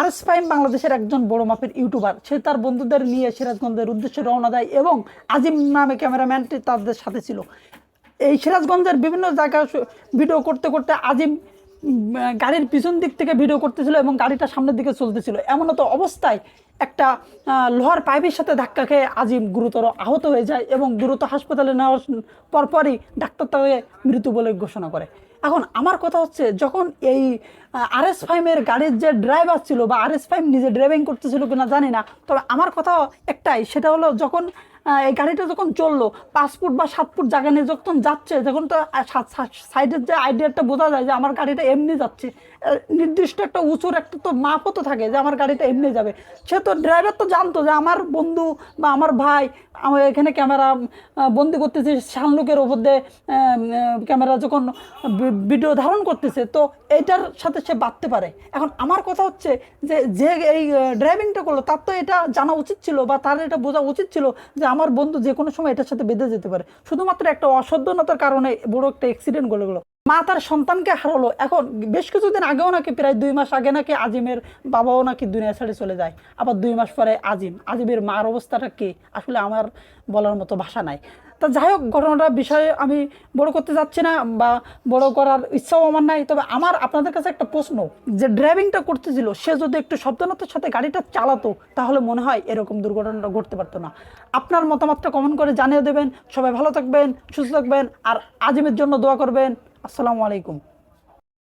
RS Faim বাংলাদেশের একজন বড় মাপের ইউটিউবার। সে তার বন্ধুদের নিয়ে সিরাজগঞ্জের উদ্দেশ্যে রওনা দেয় এবং আজিম নামে ক্যামেরাম্যানটি তাদের সাথে ছিল। এই সিরাজগঞ্জের বিভিন্ন জায়গায় ভিডিও করতে করতে আজিম গাড়ির পিছন দিক থেকে ভিডিও করতেছিল এবং গাড়িটা সামনের দিকে চলতেছিল। এমন তো অবস্থায় একটা লোহার পাইপের সাথে ধাক্কা খেয়ে আজিম গুরুতর আহত হয়ে যায় এবং দ্রুত হাসপাতালে নেওয়ার পরপরই ডাক্তার তাকে মৃত্যু বলে ঘোষণা করে। এখন আমার কথা হচ্ছে, যখন এই আর এস ফাইমের গাড়ির যে ড্রাইভার ছিল বা আর এস ফাইম নিজে ড্রাইভিং করতেছিল কিনা জানি না, তবে আমার কথা একটাই, সেটা হলো যখন এই গাড়িটা যখন চলল, পাঁচ ফুট বা সাত ফুট জায়গা নিয়ে যখন যাচ্ছে যখন তো সাইডের যে আইডিয়াটা বোঝা যায় যে আমার গাড়িটা এমনি যাচ্ছে। নির্দিষ্ট একটা উঁচুর একটা তো মাপও তো থাকে যে আমার গাড়িটা এমনি যাবে। সে তো ড্রাইভার তো জানতো যে আমার বন্ধু বা আমার ভাই আমার এখানে ক্যামেরা বন্দি করতেছে শানলুকের ওপর দিয়ে ক্যামেরা যখন ভিডিও ধারণ করতেছে, তো এইটার সাথে সে বাঁধতে পারে। এখন আমার কথা হচ্ছে যে যে এই ড্রাইভিংটা করল, তার তো এটা জানা উচিত ছিল বা তার এটা বোঝা উচিত ছিল যে আমার বন্ধু যে কোনো সময় এটার সাথে বেঁধে যেতে পারে। শুধুমাত্র একটা অসাধ্যনতার কারণে বড় একটা অ্যাক্সিডেন্ট গলে গেলো। মা তার সন্তানকে হারালো। এখন বেশ কিছুদিন আগেও নাকি, প্রায় দুই মাস আগে নাকি আজিমের বাবাও নাকি দুনিয়া ছেড়ে চলে যায়। আবার দুই মাস পরে আজিম। আজিমের মার অবস্থাটা কি? আসলে আমার বলার মতো ভাষা নাই। তা যাই হোক ঘটনাটা বিষয়ে আমি বড় করতে যাচ্ছি না বা বড় করার ইচ্ছাও আমার নাই। তবে আমার আপনাদের কাছে একটা প্রশ্ন, যে ড্রাইভিংটা করতেছিল, সে যদি একটু সাবধানতার সাথে গাড়িটা চালাতো, তাহলে মনে হয় এরকম দুর্ঘটনাটা ঘটতে পারতো না। আপনার মতামতটা কমেন্ট করে জানিয়ে দেবেন। সবাই ভালো থাকবেন, সুস্থ থাকবেন, আর আজিমের জন্য দোয়া করবেন। আসসালামু আলাইকুম।